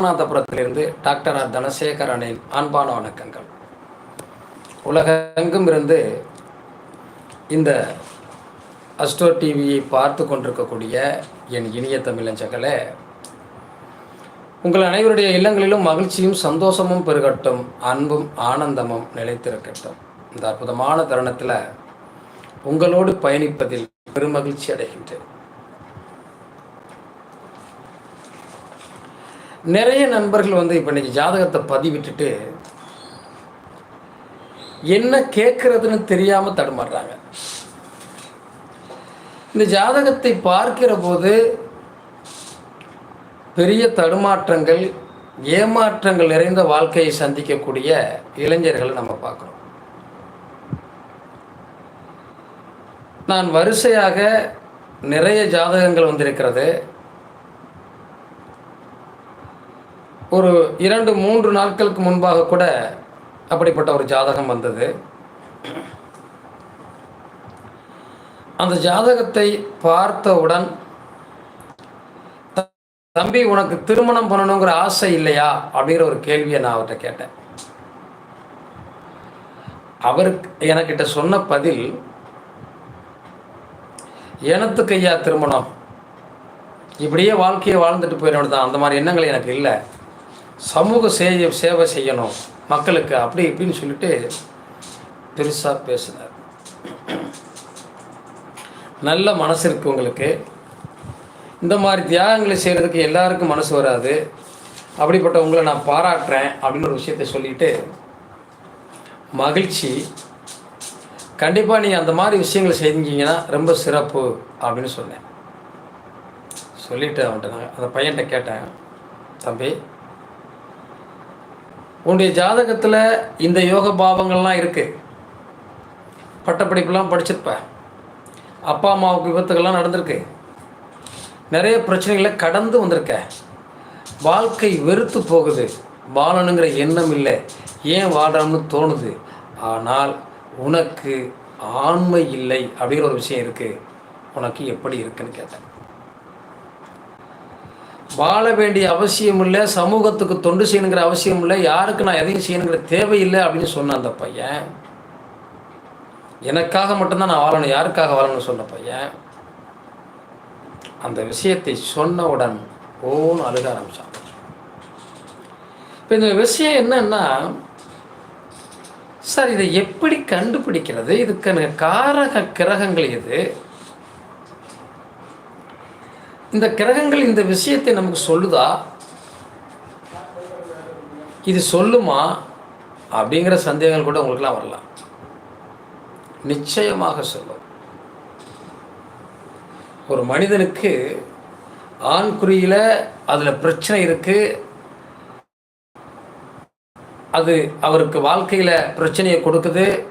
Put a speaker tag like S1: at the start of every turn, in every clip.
S1: ராமநாதபுரத்திலிருந்து doctor R தனசேகரனின் அன்பான வணக்கங்கள். உலகெங்கும் இருந்து இந்த அஸ்டோ டிவியை பார்த்து கொண்டிருக்கக்கூடிய என் இனிய தமிழஞ்சங்களே உங்கள் அனைவருடைய இல்லங்களிலும் மகிழ்ச்சியும் சந்தோஷமும் பெருகட்டும் அன்பும் ஆனந்தமும் நிலைத்திருக்கட்டும். இந்த அற்புதமான தருணத்தில் உங்களோடு பயணிப்பதில் பெருமகிழ்ச்சி அடைகின்றேன். நிறைய நண்பர்கள் வந்து இப்போ இன்னைக்கு ஜாதகத்தை பதிவிட்டுட்டு என்ன கேட்குறதுன்னு தெரியாமல் தடுமாறுறாங்க. இந்த ஜாதகத்தை பார்க்கிற போது பெரிய தடுமாற்றங்கள் ஏமாற்றங்கள் நிறைந்த வாழ்க்கையை சந்திக்கக்கூடிய இளைஞர்களை நம்ம பார்க்குறோம். நான் வரிசையாக நிறைய ஜாதகங்கள் வந்திருக்கிறது. ஒரு இரண்டு மூன்று நாட்களுக்கு முன்பாக கூட அப்படிப்பட்ட ஒரு ஜாதகம் வந்தது. அந்த ஜாதகத்தை பார்த்தவுடன் தம்பி உனக்கு திருமணம் பண்ணணுங்கிற ஆசை இல்லையா? அப்படிங்கிற ஒரு கேள்வியை நான் அவர்கிட்ட கேட்டேன். அவருக்கு எனக்கிட்ட சொன்ன பதில் எனத்துக்கு ஐயா திருமணம். இப்படியே வாழ்க்கையை வாழ்ந்துட்டு போயிடணும் தான். அந்த மாதிரி எண்ணங்கள் எனக்கு இல்லை. சமூக சேவை சேவை செய்யணும். மக்களுக்கு அப்படி இப்படின்னு சொல்லிட்டு பெருசாக பேசினார். நல்ல மனசு இருக்கு உங்களுக்கு. இந்த மாதிரி தியாகங்களை செய்கிறதுக்கு எல்லாருக்கும் மனசு வராது. அப்படிப்பட்ட உங்களை நான் பாராட்டுறேன் அப்படின்னு ஒரு விஷயத்தை சொல்லிட்டு மகிழ்ச்சி. கண்டிப்பாக நீங்கள் அந்த மாதிரி விஷயங்களை செஞ்சீங்கன்னா ரொம்ப சிறப்பு அப்படின்னு சொன்னேன். சொல்லிட்டு அவன்கிட்ட நான் அந்த பையன்கிட்ட கேட்டேன். தம்பி உன்னுடைய ஜாதகத்தில் இந்த யோக பாவங்கள்லாம் இருக்குது பட்டப்படிப்புலாம் படிச்சிருப்ப. அப்பா அம்மாவுக்கு விபத்துகள்லாம் நடந்திருக்கு. நிறைய பிரச்சனைகளை கடந்து வந்திருக்க. வாழ்க்கை வெறுத்து போகுது. வாழணுங்கிற எண்ணம் இல்லை. ஏன் வாழணும்னு தோணுது. ஆனால் உனக்கு ஆண்மை இல்லை அப்படிங்கிற ஒரு விஷயம் இருக்குது உனக்கு எப்படி இருக்குன்னு கேட்டேன். வாழ வேண்டிய அவசியம் இல்லை சமூகத்துக்கு தொண்டு செய்யணுங்கிற அவசியம் இல்லை யாருக்கு நான் எதையும் செய்யணுங்கிற தேவையில்லை அப்படின்னு சொன்ன அந்த பையன் எனக்காக மட்டும்தான் நான் வாழணும் யாருக்காக வாழணும்னு சொன்ன பையன் அந்த விஷயத்தை சொன்னவுடன் ஓன்னு அழுக ஆரம்பித்தான் இப்போ இந்த விஷயம் என்னன்னா சார் இதை எப்படி கண்டுபிடிக்கிறது? இதுக்கான காரக கிரகங்கள் எது? இந்த கிரகங்கள் இந்த விஷயத்தை நமக்கு சொல்லுதா? இது சொல்லுமா? அப்படிங்கிற சந்தேகங்கள் கூட உங்களுக்குலாம் வரலாம். நிச்சயமாக சொல்லும். ஒரு மனிதனுக்கு ஆண் குறியில் அதில் பிரச்சனை இருக்குது அது அவருக்கு வாழ்க்கையில் பிரச்சனையை கொடுக்குது.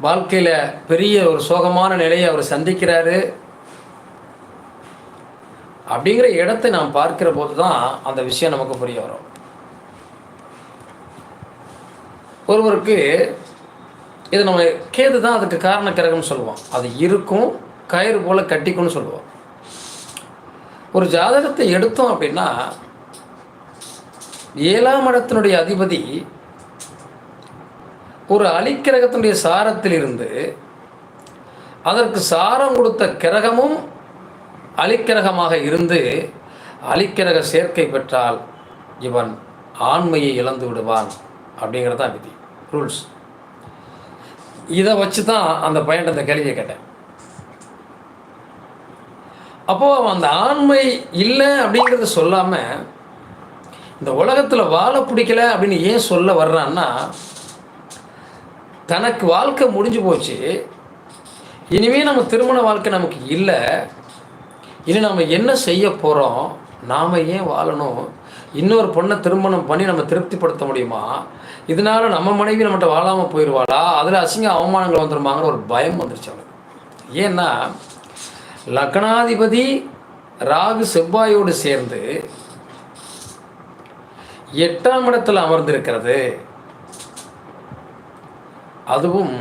S1: வாழ்க்கையில் பெரிய ஒரு சோகமான நிலையை அவர் சந்திக்கிறாரு. அப்படிங்கிற இடத்தை நாம் பார்க்கிற போது தான் அந்த விஷயம் நமக்கு புரிய வரும். ஒருவருக்கு இது நம்ம கேது தான் அதுக்கு காரண கிரகம்னு சொல்லுவோம். அது இருக்கும் கயிறு போல கட்டிக்கும்னு சொல்லுவோம். ஒரு ஜாதகத்தை எடுத்தோம் அப்படின்னா ஏழாம் இடத்தினுடைய அதிபதி ஒரு அலிக்கிரகத்தினுடைய சாரத்தில் இருந்து அதற்கு சாரம் கொடுத்த கிரகமும் அலிக்கிரகமாக இருந்து அலிக்கிரக சேர்க்கை பெற்றால் இவன் ஆண்மையை இழந்து விடுவான் அப்படிங்கிறது தான் விதி ரூல்ஸ் இதை வச்சு தான் அந்த பையன் அந்த கேள்வியை கேட்டேன். அப்போது அவன் அந்த ஆண்மை இல்லை அப்படிங்கிறத சொல்லாமல் இந்த உலகத்தில் வாழ பிடிக்கல அப்படின்னு ஏன் சொல்ல வர்றான்னா தனக்கு வாழ்க்கை முடிஞ்சு போச்சு. இனிமேல் நம்ம திருமண வாழ்க்கை நமக்கு இல்லை. இனி நம்ம என்ன செய்ய போகிறோம் நாம் ஏன் வாழணும்? இன்னொரு பொண்ணை திருமணம் பண்ணி நம்ம திருப்திப்படுத்த முடியுமா? இதனால நம்ம மனைவி நம்மகிட்ட வாழாமல் போயிடுவாளா அதில் அசிங்க அவமானங்கள் வந்துருமாங்கிற ஒரு பயம் வந்துருச்சு அவளுக்கு. ஏன்னா லக்னாதிபதி ராகு செவ்வாயோடு சேர்ந்து எட்டாம் இடத்தில் அமர்ந்திருக்கிறது. அதுவும்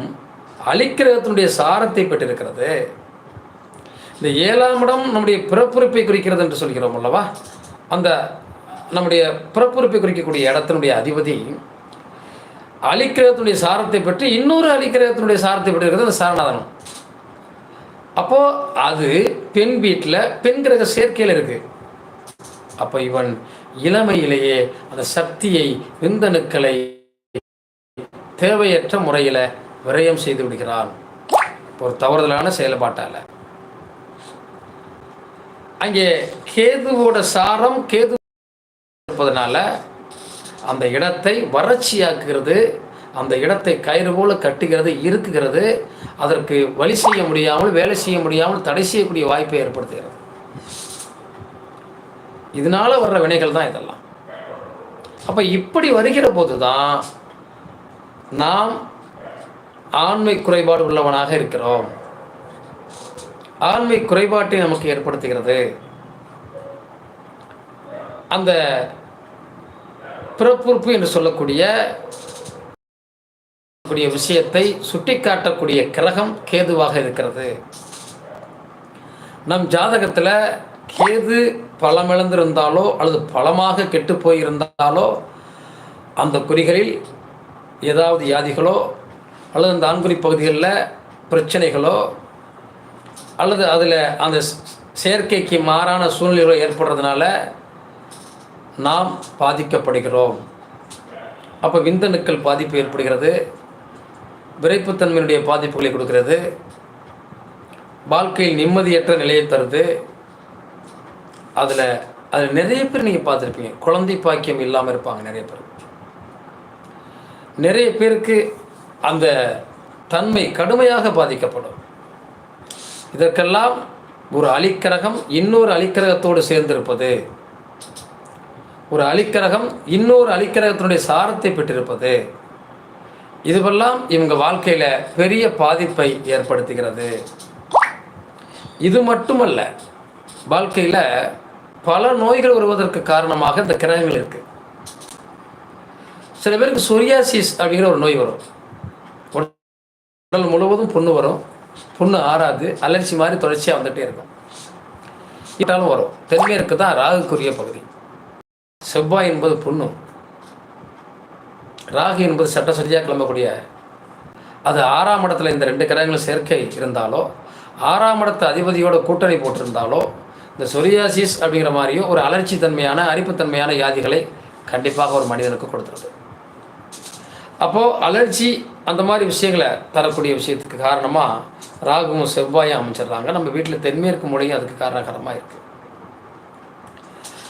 S1: அழிக்கிறகத்தினுடைய சாரத்தை பெற்றிருக்கிறது. இந்த ஏழாம் இடம் நம்முடைய பிறப்புறுப்பை குறிக்கிறது என்று சொல்கிறோம் அல்லவா? அந்த நம்முடைய பிறப்புறுப்பை குறிக்கக்கூடிய இடத்தினுடைய அதிபதி அலிக்கிரகத்தினுடைய சாரத்தை பற்றி இன்னொரு அலிக்கிரகத்தினுடைய சாரத்தை பற்றி இருக்கிறது அந்த சாரநாதனம் அப்போது அது பெண் வீட்டில் பெண் கிரக சேர்க்கையில் இருக்குது அப்போ இவன் இளமையிலேயே அந்த சக்தியை விந்தணுக்களை தேவையற்ற முறையில் விரயம் செய்து விடுகிறான். ஒரு தவறுதலான செயல்பாட்டால். அங்கே கேதுவோட சாரம் கேது இருப்பதனால அந்த இடத்தை வறட்சியாக்குகிறது அந்த இடத்தை கயிறு போல கட்டுகிறது இருக்குகிறது அதற்கு வழி செய்ய முடியாமல் வேலை செய்ய முடியாமல் தடை செய்யக்கூடிய வாய்ப்பை ஏற்படுத்துகிறது. இதனால வர்ற வினைகள் தான் இதெல்லாம். அப்போ இப்படி வருகிற போது தான் நாம் ஆண்மை குறைபாடு உள்ளவனாக இருக்கிறோம். ஆண்மை குறைபாட்டை நமக்கு ஏற்படுத்துகிறது. அந்த பிறப்புறுப்பு என்று சொல்லக்கூடிய கூடிய விஷயத்தை சுட்டிக்காட்டக்கூடிய கிரகம் கேதுவாக இருக்கிறது. நம் ஜாதகத்தில் கேது பலமிழந்திருந்தாலோ அல்லது பலமாக கெட்டு போயிருந்தாலோ அந்த குறிகளில் ஏதாவது வியாதிகளோ அல்லது அந்த ஆண்குறி பகுதிகளில் பிரச்சனைகளோ அல்லது அதில் அந்த செயற்கைக்கு மாறான சூழ்நிலைகள் ஏற்படுறதுனால நாம் பாதிக்கப்படுகிறோம். அப்போ விந்தணுக்கள் பாதிப்பு ஏற்படுகிறது. விரைப்புத்தன்மையினுடைய பாதிப்புகளை கொடுக்கிறது. வாழ்க்கையில் நிம்மதியற்ற நிலையை தருது. அதில் அதில் நிறைய பேர் நீங்கள் பார்த்துருப்பீங்க. குழந்தை பாக்கியம் இல்லாமல் இருப்பாங்க நிறைய பேர். நிறைய பேருக்கு அந்த தன்மை கடுமையாக பாதிக்கப்படும். இதற்கெல்லாம் ஒரு அலிக்கரகம் இன்னொரு அலிக்கரகத்தோடு சேர்ந்திருப்பது. ஒரு அலிக்கரகம் இன்னொரு அலிக்கரகத்தினுடைய சாரத்தை பெற்றிருப்பது. இதுவெல்லாம் இவங்க வாழ்க்கையில் பெரிய பாதிப்பை ஏற்படுத்துகிறது. இது மட்டுமல்ல வாழ்க்கையில் பல நோய்கள் வருவதற்கு காரணமாக இந்த கிரகங்கள் இருக்குது சில பேருக்கு சொரியாசிஸ் அப்படிங்கிற ஒரு நோய் வரும். உடல் முழுவதும் புண்ணு வரும். புண்ணு ஆறாது அலர்ச்சி மாதிரி தொடர்ச்சியாக வந்துகிட்டே இருக்கும். இட்டாலும் வரும். தென்மேற்கு தான் ராகுக்குரிய பகுதி. செவ்வாய் என்பது புண்ணு. ராகு என்பது சட்ட சரியாக கிளம்பக்கூடிய அது ஆறாம் இடத்துல இந்த ரெண்டு கிரகங்கள் சேர்க்கை இருந்தாலோ ஆறாம் இடத்து அதிபதியோட கூட்டணி போட்டிருந்தாலோ இந்த சொரியாசிஸ் அப்படிங்கிற மாதிரியும் ஒரு அலர்ச்சி தன்மையான அரிப்புத்தன்மையான வியாதிகளை கண்டிப்பாக ஒரு மனிதனுக்கு கொடுத்துருது. அப்போது அலர்ஜி அந்த மாதிரி விஷயங்களை தரக்கூடிய விஷயத்துக்கு காரணமாக ராகுவும் செவ்வாயும் அமைச்சிடுறாங்க. நம்ம வீட்டில் தென்மேற்கு மொழியும் அதுக்கு காரணகரமாக இருக்குது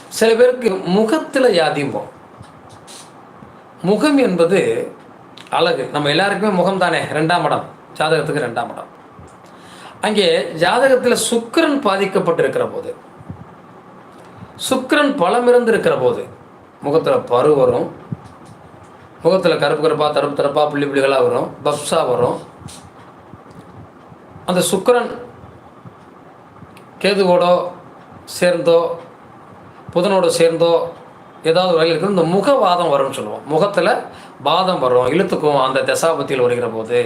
S1: சில பேருக்கு முகத்தில் யாதிம்போம் முகம். என்பது அழகு. நம்ம எல்லாருக்குமே முகம் தானே? ரெண்டாம் இடம். ஜாதகத்துக்கு ரெண்டாம் இடம். அங்கே ஜாதகத்தில் சுக்கரன் பாதிக்கப்பட்டிருக்கிற போது சுக்கரன் பலமிருந்து இருக்கிற போது முகத்தில் பரு வரும். முகத்தில் கருப்பு கருப்பாக தரப்பு தரப்பாக புள்ளி புள்ளிகளாக வரும். பப்ஸா வரும். அந்த சுக்கரன் கேதுவோடோ சேர்ந்தோ புதனோடு சேர்ந்தோ ஏதாவது வகையில் இருக்குது இந்த முகவாதம் வரும்னு சொல்லுவோம். முகத்தில் பாதம் வரும் இழுத்துக்கும் அந்த தசாபத்தியில் வருகிற போது.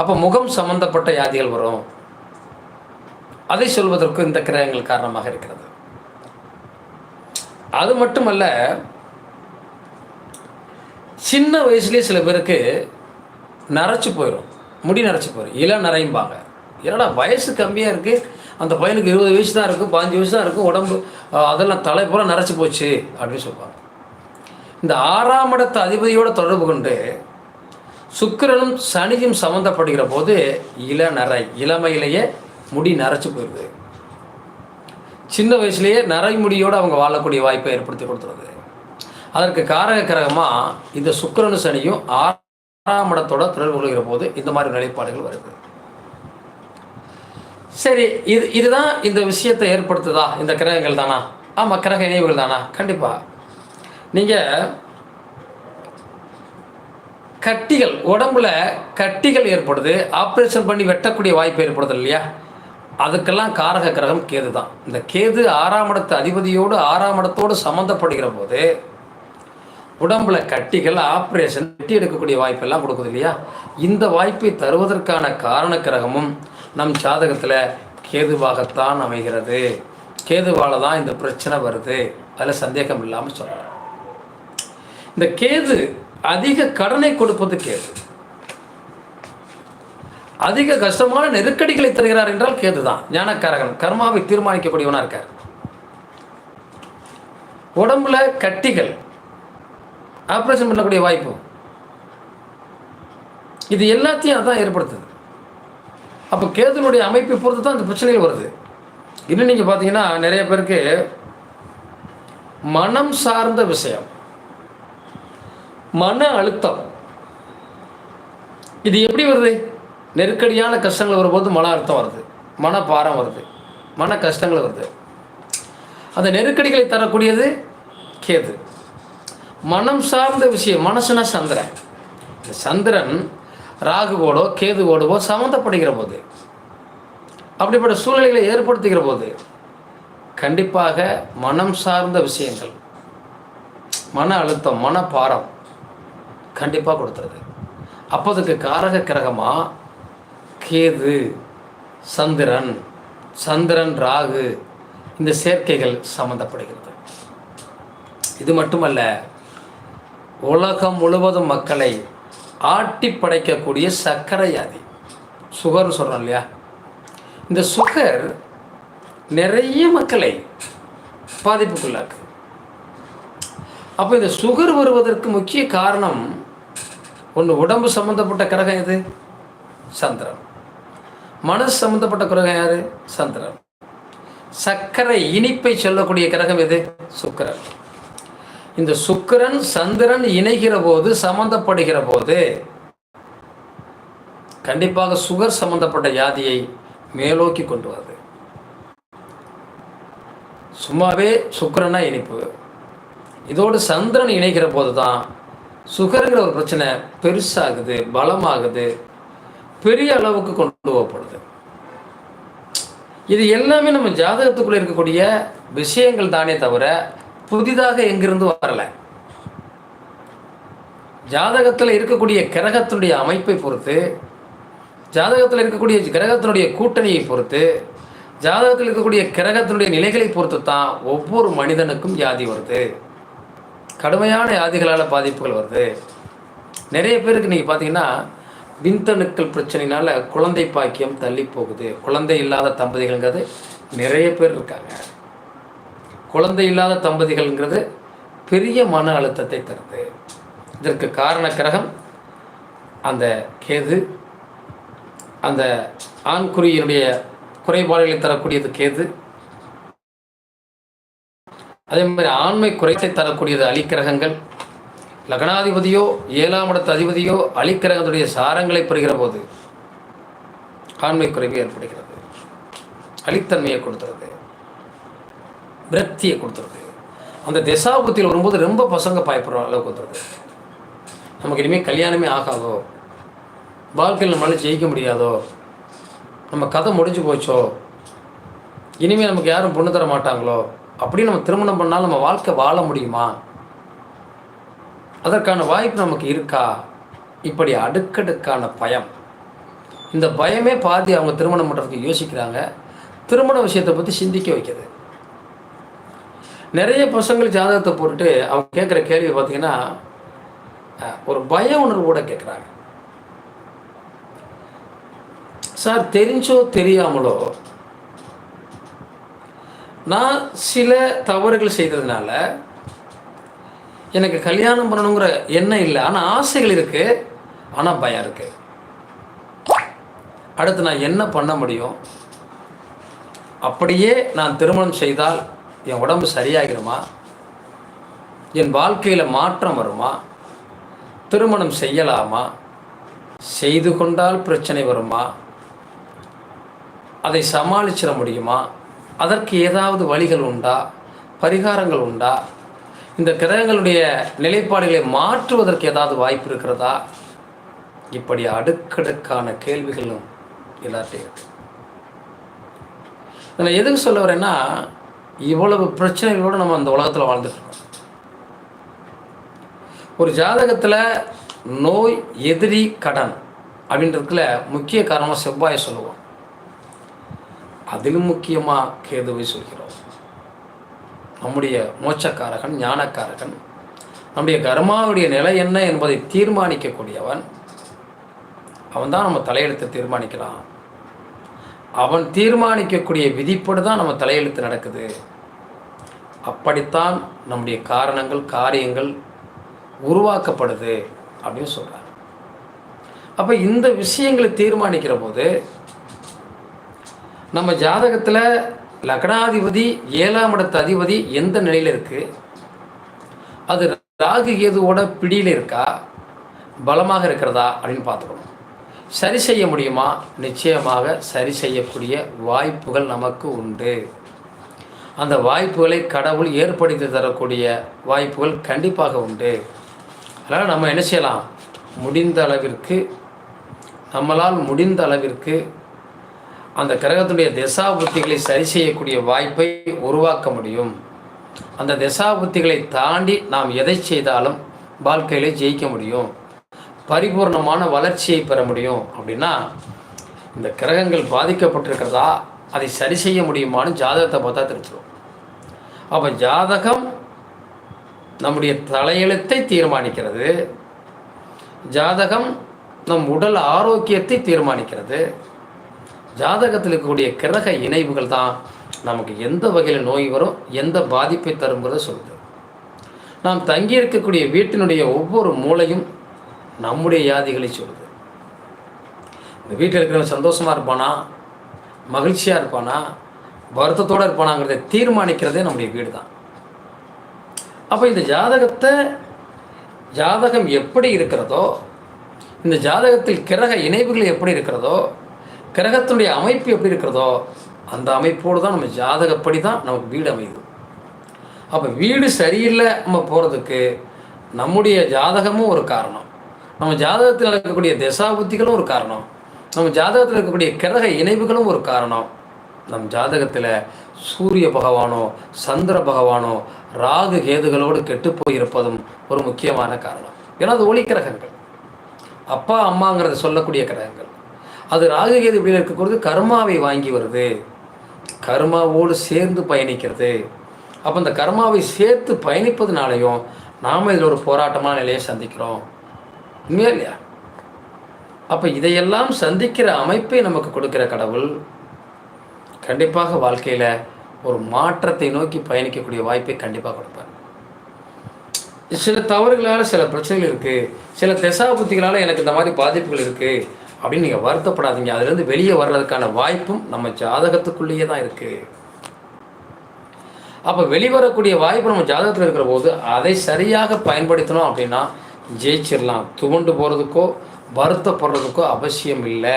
S1: அப்போ முகம் சம்பந்தப்பட்ட வியாதிகள் வரும். அதை சொல்வதற்கு இந்த கிரகங்கள் காரணமாக இருக்கிறது. அது மட்டுமல்ல சின்ன வயசுலேயே சில பேருக்கு நரைச்சி போயிடும் முடி நரைச்சி போயிடும் இளம் நரையும்பாங்க. என்னடா வயசு கம்மியாக இருக்குது அந்த பையனுக்கு இருபது வயசு தான் இருக்கும் பாஞ்சு வயசு தான் இருக்கும் உடம்பு அதெல்லாம் தலை நரைச்சி போச்சு அப்படின்னு சொல்லுவாங்க. இந்த ஆறாம் இடத்த அதிபதியோட தொடர்பு கொண்டு சுக்கிரனும் சனியும் சம்மந்தப்படுகிற போது இள நரை இளமையிலேயே முடி நரைச்சி போயிடுது. சின்ன வயசுலேயே நரை முடியோடு அவங்க வாழக்கூடிய வாய்ப்பை ஏற்படுத்தி கொடுத்துருது. அதற்கு காரக கிரகமாக இந்த சுக்கரனு சனியும் ஆறாம் இடத்தோட தொடர்பு கொள்கிற போது இந்த மாதிரி நிலைப்பாடுகள் வருது. சரி இது இதுதான் இந்த விஷயத்தை ஏற்படுத்துதா? இந்த கிரகங்கள் தானா? ஆமாம் கிரக இணைவுகள் தானா? கண்டிப்பாக நீங்கள் கட்டிகள் உடம்புல கட்டிகள் ஏற்படுது ஆப்ரேஷன் பண்ணி வெட்டக்கூடிய வாய்ப்பு ஏற்படுது இல்லையா? அதுக்கெல்லாம் காரக கிரகம் கேது தான். இந்த கேது ஆறாம் இடத்து அதிபதியோடு ஆறாம் இடத்தோடு சம்மந்தப்படுகிற போது உடம்புல கட்டிகள் ஆப்ரேஷன் வெட்டி எடுக்கக்கூடிய வாய்ப்பெல்லாம் கொடுக்குது இல்லையா? இந்த வாய்ப்பை தருவதற்கான காரண கிரகமும் நம் ஜாதகத்தில் கேதுவாகத்தான் அமைகிறது. கேதுவால தான் இந்த பிரச்சனை வருது. அதில் சந்தேகம் இல்லாமல் சொல்லலாம். இந்த கேது அதிக கடனை கொடுப்பது கேது. அதிக கஷ்டமான நெருக்கடிகளை தருகிறார் என்றால் கேது தான் ஞானக்காரகன் கர்மாவை தீர்மானிக்கக்கூடியவனா இருக்கார். உடம்புல கட்டிகள் ஆப்ரேஷன் பண்ணக்கூடிய வாய்ப்பு. இது எல்லாத்தையும் அதான் ஏற்படுத்துது. அப்போ கேதுனுடைய அமைப்பை பொறுத்து தான் அந்த பிரச்சனைகள் வருது. இன்னும் நீங்கள் பார்த்தீங்கன்னா நிறைய பேருக்கு மனம் சார்ந்த விஷயம் மன அழுத்தம். இது எப்படி வருது? நெருக்கடியான கஷ்டங்கள் வரும்போது மன அழுத்தம் வருது மன பாரம் வருது மன கஷ்டங்கள் வருது. அந்த நெருக்கடிகளை தரக்கூடியது கேது. மனம் சார்ந்த விஷயம் மனசுனா சந்திரன். சந்திரன் ராகுவோடோ கேதுவோடவோ சம்மந்தப்படுகிற போது அப்படிப்பட்ட சூழ்நிலைகளை ஏற்படுத்துகிற போது கண்டிப்பாக மனம் சார்ந்த விஷயங்கள் மன அழுத்தம் மன பாரம் கண்டிப்பாக கொடுத்துருது. அப்போ அதுக்கு காரக கிரகமாக கேது சந்திரன் சந்திரன் ராகு இந்த சேர்க்கைகள் சம்மந்தப்படுகிறது. இது மட்டுமல்ல உலகம் முழுவதும் மக்களை ஆட்டி படைக்கக்கூடிய சர்க்கரை வியாதி சுகர்னு சொல்கிறோம் இல்லையா? இந்த சுகர் நிறைய மக்களை பாதிப்புக்குள்ளாக்கு. அப்போ இந்த சுகர் வருவதற்கு முக்கிய காரணம் ஒன்று உடம்பு சம்மந்தப்பட்ட கிரகம் எது? சந்திரன். மனசு சம்மந்தப்பட்ட கிரகம் யாரு? சந்திரன். சர்க்கரை இனிப்பை சொல்லக்கூடிய கிரகம் எது? சுக்கரன். இந்த சுக்கிரன் சந்திரன் இணைகிற போது சம்பந்தப்படுகிற போது கண்டிப்பாக சுகர் சம்பந்தப்பட்ட வியாதியை மேலோக்கி கொண்டு வருது. சும்மாவே சுக்கரனா இணைப்பு. இதோடு சந்திரன் இணைகிற போது தான் சுகருங்கிற ஒரு பிரச்சனை பெருசாகுது பலமாகுது பெரிய அளவுக்கு கொண்டு போகப்படுது. இது எல்லாமே நம்ம ஜாதகத்துக்குள்ளே இருக்கக்கூடிய விஷயங்கள் தானே தவிர புதிதாக எங்கிருந்து வரலை? ஜாதகத்தில் இருக்கக்கூடிய கிரகத்தினுடைய அமைப்பை பொறுத்து ஜாதகத்தில் இருக்கக்கூடிய கிரகத்தினுடைய கூட்டணியை பொறுத்து ஜாதகத்தில் இருக்கக்கூடிய கிரகத்தினுடைய நிலைகளை பொறுத்து தான் ஒவ்வொரு மனிதனுக்கும் வியாதி வருது. கடுமையான வியாதிகளால் பாதிப்புகள் வருது. நிறைய பேருக்கு நீங்கள் பார்த்தீங்கன்னா விந்தணுக்கள் பிரச்சனையினால குழந்தை பாக்கியம் தள்ளி போகுது. குழந்தை இல்லாத தம்பதிகள்ங்கிறது நிறைய பேர் இருக்காங்க. குழந்தை இல்லாத தம்பதிகள்ங்கிறது பெரிய மன அழுத்தத்தை தருது. இதற்கு காரண கிரகம் அந்த கேது. அந்த ஆண்குறியினுடைய குறைபாடுகளை தரக்கூடியது கேது. அதே மாதிரி ஆண்மை குறைத்தை தரக்கூடியது அலிக்கிரகங்கள். லக்னாதிபதியோ ஏழாம் இடத்து அதிபதியோ அலிக்கிரகத்துடைய சாரங்களை பெறுகிற போது ஆண்மை குறைவு ஏற்படுகிறது. அலித்தன்மையை கொடுத்துறது விரக்தியை கொடுத்துருது அந்த திசாபுத்தியில் வரும்போது ரொம்ப பசங்க பயப்படுற அளவுக்கு வந்துருக்கு. நமக்கு இனிமேல் கல்யாணமே ஆகாதோ? வாழ்க்கையில் நம்மளால் ஜெயிக்க முடியாதோ? நம்ம கதை முடிஞ்சு போச்சோ? இனிமேல் நமக்கு யாரும் பொண்ணு தர மாட்டாங்களோ? அப்படி நம்ம திருமணம் பண்ணால் நம்ம வாழ்க்கை வாழ முடியுமா? அதற்கான வாய்ப்பு நமக்கு இருக்கா? இப்படி அடுக்கடுக்கான பயம். இந்த பயமே பாதி அவங்க திருமணம் பண்ணுறதுக்கு யோசிக்கிறாங்க. திருமண விஷயத்தை பற்றி சிந்திக்க வைக்கிறது. நிறைய பசங்கள் ஜாதகத்தை போட்டுட்டு அவங்க கேட்குற கேள்வி பார்த்தீங்கன்னா ஒரு பய உணர்வு கூட கேட்குறாங்க சார் தெரிஞ்சோ தெரியாமலோ நான் சில தவறுகள் செய்ததுனால எனக்கு கல்யாணம் பண்ணணுங்கிற எண்ணம் இல்லை. ஆனால் ஆசைகள் இருக்குது ஆனால் பயம் இருக்குது அடுத்து நான் என்ன பண்ண முடியும்? அப்படியே நான் திருமணம் செய்தால் என் உடம்பு சரியாகிடுமா என் வாழ்க்கையில் மாற்றம் வருமா? திருமணம் செய்யலாமா? செய்து கொண்டால் பிரச்சனை வருமா? அதை சமாளிச்சிட முடியுமா? அதற்கு ஏதாவது வழிகள் உண்டா? பரிகாரங்கள் உண்டா? இந்த கிரகங்களுடைய நிலைப்பாடுகளை மாற்றுவதற்கு ஏதாவது வாய்ப்பு இருக்கிறதா? இப்படி அடுக்கடுக்கான கேள்விகளும் எல்லாத்தையும் இருக்கு. நான் எதுக்கு சொல்ல வரேன்னா இவ்வளவு பிரச்சனைகளோடு நம்ம அந்த உலகத்தில் வாழ்ந்துட்டுருக்கோம் ஒரு ஜாதகத்தில் நோய் எதிரி கடன் அப்படின்றதுல முக்கிய காரணமாக செவ்வாயை சொல்லுவோம். அதிலும் முக்கியமாக கேதுவை சொல்கிறோம். நம்முடைய மோச்சக்காரகன் ஞானக்காரகன் நம்முடைய கர்மாவுடைய நிலை என்ன என்பதை தீர்மானிக்கக்கூடியவன். அவன் தான் நம்ம தலையெழுத்தை தீர்மானிக்கலாம். அவன் தீர்மானிக்கக்கூடிய விதிப்படி தான் நம்ம தலையெழுத்து நடக்குது. அப்படித்தான் நம்முடைய காரணங்கள் காரியங்கள் உருவாக்கப்படுது அப்படின்னு சொல்கிறார் அப்போ இந்த விஷயங்களை தீர்மானிக்கிற போது நம்ம ஜாதகத்தில் லக்னாதிபதி ஏழாம் இடத்து அதிபதி எந்த நிலையில் இருக்குது அது ராகு கேதுவோட பிடியில் இருக்கா? பலமாக இருக்கிறதா அப்படின்னு பார்த்துக்கணும். சரி செய்ய முடியுமா? நிச்சயமாக சரி செய்யக்கூடிய வாய்ப்புகள் நமக்கு உண்டு. அந்த வாய்ப்புகளை கடவுள் ஏற்படுத்தி தரக்கூடிய வாய்ப்புகள் கண்டிப்பாக உண்டு. அதனால் நம்ம என்ன செய்யலாம்? முடிந்த அளவிற்கு நம்மளால் முடிந்த அளவிற்கு அந்த கிரகத்துடைய புத்திகளை சரி செய்யக்கூடிய வாய்ப்பை உருவாக்க முடியும். அந்த புத்திகளை தாண்டி நாம் எதை செய்தாலும் வாழ்க்கையிலே ஜெயிக்க முடியும். பரிபூர்ணமான வளர்ச்சியை பெற முடியும் அப்படின்னா இந்த கிரகங்கள் பாதிக்கப்பட்டிருக்கிறதா அதை சரி செய்ய முடியுமான்னு ஜாதகத்தை பார்த்தா தெரிஞ்சிடும் அப்போ ஜாதகம் நம்முடைய தலையெழுத்தை தீர்மானிக்கிறது. ஜாதகம் நம் உடல் ஆரோக்கியத்தை தீர்மானிக்கிறது. ஜாதகத்தில் இருக்கக்கூடிய கிரக இணைவுகள் தான் நமக்கு எந்த வகையில் நோய் வரும் எந்த பாதிப்பை தருங்கிறத சொல்லுது. நாம் தங்கியிருக்கக்கூடிய வீட்டினுடைய ஒவ்வொரு மூளையும் நம்முடைய யாதிகளை சொல்லுது. இந்த வீட்டில் இருக்கிறவன் சந்தோஷமாக இருப்பானா? மகிழ்ச்சியாக இருப்பானா? வருத்தத்தோடு இருப்பானாங்கிறத தீர்மானிக்கிறதே நம்முடைய வீடு தான் அப்போ இந்த ஜாதகத்தை ஜாதகம் எப்படி இருக்கிறதோ இந்த ஜாதகத்தில் கிரக இணைவுகள் எப்படி இருக்கிறதோ கிரகத்தினுடைய அமைப்பு எப்படி இருக்கிறதோ அந்த அமைப்போடு தான் நம்ம ஜாதகப்படி தான் நமக்கு வீடு அமையுது. அப்போ வீடு சரியில்லை நம்ம போகிறதுக்கு நம்முடைய ஜாதகமும் ஒரு காரணம். நம்ம ஜாதகத்தில் இருக்கக்கூடிய தசாபுத்திகளும் ஒரு காரணம். நம்ம ஜாதகத்தில் இருக்கக்கூடிய கிரக இணைவுகளும் ஒரு காரணம். நம் ஜாதகத்தில் சூரிய பகவானோ சந்திர பகவானோ ராகு கேதுகளோடு கெட்டு போயிருப்பதும் ஒரு முக்கியமான காரணம். ஏன்னா அது ஒளி கிரகங்கள். அப்பா அம்மாங்கிறத சொல்லக்கூடிய கிரகங்கள். அது ராகு கேது இப்படி இருக்கக்கூடிய கர்மாவை வாங்கி வருது. கர்மாவோடு சேர்ந்து பயணிக்கிறது. அப்போ இந்த கர்மாவை சேர்த்து பயணிப்பதுனாலையும் நாம் இதில் ஒரு போராட்டமான நிலையை சந்திக்கிறோம். உண்மையா இல்லையா? அப்போ இதையெல்லாம் சந்திக்கிற அமைப்பை நமக்கு கொடுக்கிற கடவுள் கண்டிப்பாக வாழ்க்கையில் ஒரு மாற்றத்தை நோக்கி பயணிக்கக்கூடிய வாய்ப்பை கண்டிப்பாக கொடுப்பார். சில தவறுகளால் சில பிரச்சனைகள் இருக்குது சில திசாபுத்திகளால் எனக்கு இந்த மாதிரி பாதிப்புகள் இருக்குது அப்படின்னு நீங்கள் வருத்தப்படாதீங்க. அதுலேருந்து வெளியே வர்றதுக்கான வாய்ப்பும் நம்ம ஜாதகத்துக்குள்ளேயே தான் இருக்குது அப்போ வெளிவரக்கூடிய வாய்ப்பு நம்ம ஜாதகத்தில் இருக்கிற போது அதை சரியாக பயன்படுத்தணும் அப்படின்னா ஜெயிச்சிடலாம் துவண்டு போகிறதுக்கோ வருத்தப்படுறதுக்கோ அவசியம் இல்லை.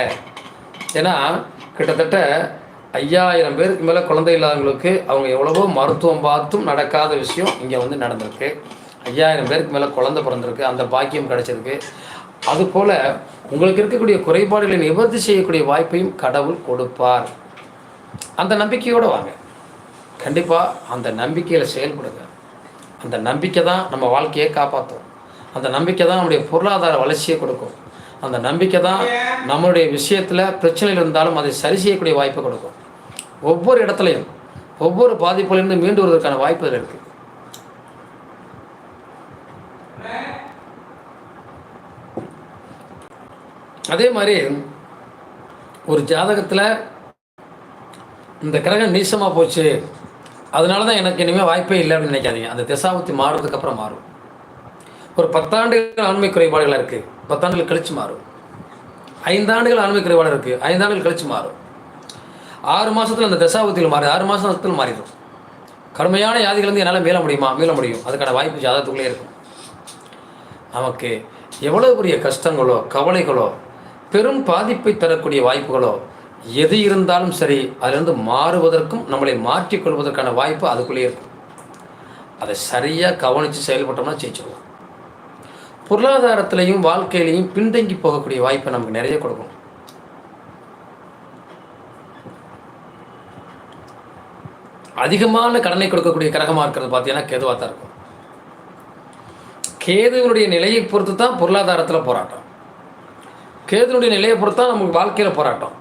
S1: ஏன்னா கிட்டத்தட்ட ஐயாயிரம் பேருக்கு மேலே குழந்தை இல்லாதவங்களுக்கு அவங்க எவ்வளவோ மருத்துவம் பார்த்தும் நடக்காத விஷயம் இங்கே வந்து நடந்திருக்கு. ஐயாயிரம் பேருக்கு மேலே குழந்தை பிறந்திருக்கு அந்த பாக்கியம் கிடச்சிருக்கு. அதுபோல் உங்களுக்கு இருக்கக்கூடிய குறைபாடுகளை நிவர்த்தி செய்யக்கூடிய வாய்ப்பையும் கடவுள் கொடுப்பார். அந்த நம்பிக்கையோடு வாங்க. கண்டிப்பாக அந்த நம்பிக்கையில் செயல்படுங்க. அந்த நம்பிக்கை தான் நம்ம வாழ்க்கையை காப்பாற்றும் அந்த நம்பிக்கை தான் நம்முடைய பொருளாதார வளர்ச்சியை கொடுக்கும். அந்த நம்பிக்கை தான் நம்மளுடைய விஷயத்தில் பிரச்சனைகள் இருந்தாலும் அதை சரி செய்யக்கூடிய வாய்ப்பை கொடுக்கும். ஒவ்வொரு இடத்துலையும் ஒவ்வொரு பாதிப்புலேருந்து மீண்டு வருவதற்கான வாய்ப்பு இருக்குது அதே மாதிரி ஒரு ஜாதகத்தில் இந்த கிரகம் நீசமாக போச்சு. அதனால தான் எனக்கு இனிமேல் வாய்ப்பே இல்லை அப்படின்னு நினைக்காதீங்க. அந்த திசாபத்தி மாறுறதுக்கு அப்புறம் மாறும். ஒரு பத்தாண்டுகள் ஆண்மை குறைபாடுகளாக இருக்குது பத்தாண்டுகள் கழித்து மாறும். ஐந்தாண்டுகள் ஆண்மை குறைபாடு இருக்குது ஐந்தாண்டுகள் கழித்து மாறும். ஆறு மாதத்தில் அந்த தசாபத்தில் மாறி ஆறு மாதத்தில் மாறிடும். கடுமையான வந்து என்னால் மீள முடியுமா? மீள முடியும். அதுக்கான வாய்ப்பு ஜாதகத்துக்குள்ளே இருக்கும். நமக்கு எவ்வளோ பெரிய கஷ்டங்களோ கவலைகளோ பெரும் பாதிப்பை தரக்கூடிய வாய்ப்புகளோ எது இருந்தாலும் சரி அதிலிருந்து மாறுவதற்கும் நம்மளை மாற்றிக்கொள்வதற்கான வாய்ப்பு அதுக்குள்ளேயே இருக்கும். அதை சரியாக கவனித்து செயல்பட்டோம்னா ஜெயிச்சிடுவோம் பொருளாதாரத்திலையும் வாழ்க்கையிலையும் பின்தங்கி போகக்கூடிய வாய்ப்பை நமக்கு நிறைய கொடுக்கும். அதிகமான கடனை கொடுக்கக்கூடிய கிரகமாக இருக்கிறது பார்த்தீங்கன்னா கேதுவாக தான் இருக்கும். கேதுவனுடைய நிலையை பொறுத்து தான் பொருளாதாரத்தில் போராட்டம். கேதுனுடைய நிலையை பொறுத்து தான் நமக்கு வாழ்க்கையில் போராட்டம்.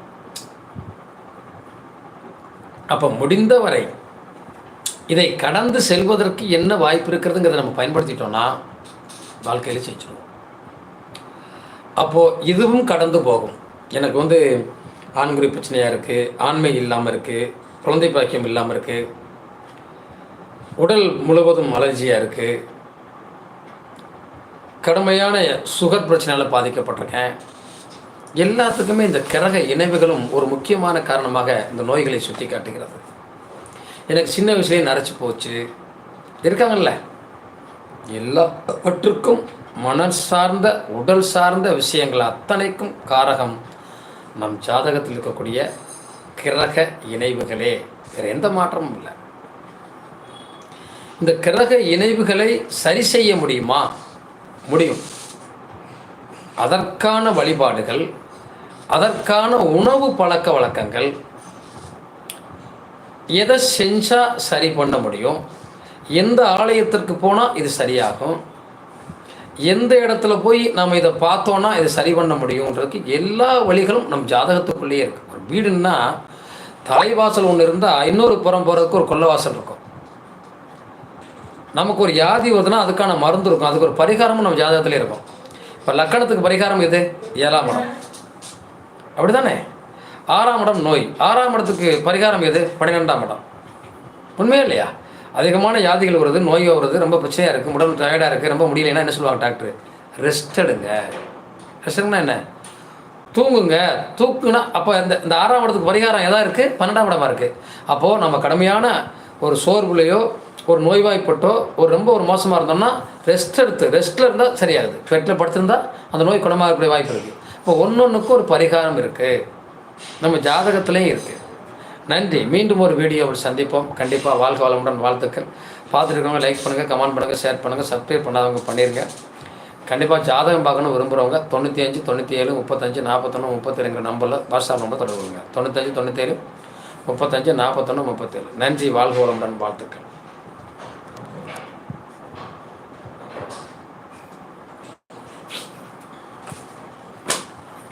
S1: அப்போ முடிந்த வரை இதை கடந்து செல்வதற்கு என்ன வாய்ப்பு இருக்கிறதுங்கிறத நம்ம பயன்படுத்திட்டோம்னா வாழ்க்கையில் ஜெயிச்சிடுவோம் அப்போது இதுவும் கடந்து போகும். எனக்கு வந்து ஆண்குறி பிரச்சனையாக இருக்குது ஆண்மை இல்லாமல் இருக்குது குழந்தை பாக்கியம் இல்லாமல் இருக்குது உடல் முழுவதும் அலர்ஜியாக இருக்குது கடுமையான சுகர் பிரச்சனையால் பாதிக்கப்பட்டிருக்கேன். எல்லாத்துக்குமே இந்த கிரக இணைவுகளும் ஒரு முக்கியமான காரணமாக இந்த நோய்களை சுட்டி காட்டுகிறது எனக்கு சின்ன வயசுலேயே நரைச்சி போச்சு. இருக்காங்கல்ல? எல்லாவற்றுக்கும் மனம் சார்ந்த உடல் சார்ந்த விஷயங்கள் அத்தனைக்கும் காரகம். நம் ஜாதகத்தில் இருக்கக்கூடிய கிரக இணைவுகளே. வேறு எந்த மாற்றமும் இல்லை. இந்த கிரக இணைவுகளை சரி செய்ய முடியுமா? முடியும். அதற்கான வழிபாடுகள் அதற்கான உணவு பழக்க வழக்கங்கள் எதை செஞ்சால் சரி பண்ண முடியும்? எந்த ஆலயத்திற்கு போனால் இது சரியாகும்? எந்த இடத்துல போய் நம்ம இதை பார்த்தோன்னா இதை சரி பண்ண முடியுன்றதுக்கு எல்லா வழிகளும் நம் ஜாதகத்துக்குள்ளேயே இருக்குது ஒரு வீடுன்னா தலைவாசல் ஒன்று இருந்தால் இன்னொரு புறம் போகிறதுக்கு ஒரு கொள்ளவாசல் இருக்கும். நமக்கு ஒரு வியாதி வருதுன்னா அதுக்கான மருந்து இருக்கும். அதுக்கு ஒரு பரிகாரமும் நம்ம ஜாதகத்திலே இருக்கும். இப்போ லக்கணத்துக்கு பரிகாரம் எது? ஏழாம் இடம். அப்படி தானே ஆறாம் இடம் நோய். ஆறாம் இடத்துக்கு பரிகாரம் எது? பன்னிரெண்டாம் இடம். உண்மையா இல்லையா? அதிகமான வியாதிகள் வருது நோய் வருது ரொம்ப பிரச்சனையாக இருக்குது உடல் டயர்டாக இருக்குது ரொம்ப முடியலைன்னா என்ன சொல்லுவாங்க டாக்டர் ரெஸ்ட் எடுங்க. ரெஸ்ட் எடுங்கன்னா என்ன? தூங்குங்க. தூக்குனா அப்போ இந்த இந்த ஆறாம் இடத்துக்கு பரிகாரம் எதாக இருக்குது பன்னெண்டாம் இடமா இருக்குது அப்போது நம்ம கடுமையான ஒரு சோர்வுலையோ ஒரு நோய்வாய்ப்பட்டோ ஒரு ரொம்ப ஒரு மோசமாக இருந்தோம்னா ரெஸ்ட் எடுத்து ரெஸ்ட்டில் இருந்தால் சரியாகுது. பெட்டில் படுத்திருந்தா அந்த நோய் குணமாக இருக்கக்கூடிய வாய்ப்பு இருக்குது இப்போ ஒன்று ஒன்றுக்கும் ஒரு பரிகாரம் இருக்குது நம்ம ஜாதகத்துலேயும் இருக்குது நன்றி. மீண்டும் ஒரு வீடியோவில் சந்திப்போம். கண்டிப்பாக வாழ்க வளமுடன் வாழ்த்துக்கள். பார்த்துட்டு இருக்கவங்க லைக் பண்ணுங்கள் கமெண்ட் பண்ணுங்கள் ஷேர் பண்ணுங்கள் சப்ஸ்கிரைப் பண்ணாதவங்க பண்ணிடுங்க கண்டிப்பாக ஜாதகம் பார்க்கணும் விரும்புகிறவங்க தொண்ணூற்றி அஞ்சு தொண்ணூற்றி ஏழு முப்பத்தஞ்சு நாற்பத்தொன்று முப்பத்தி ரெண்டு நம்பரில் வாட்ஸ்அப் நம்பர் தொடர்புங்க. தொண்ணூத்தஞ்சு தொண்ணூற்றேழு முப்பத்தஞ்சு நாற்பத்தொன்று முப்பத்தேழு. நன்றி வாழ்க வளமுடன் வாழ்த்துக்கள்.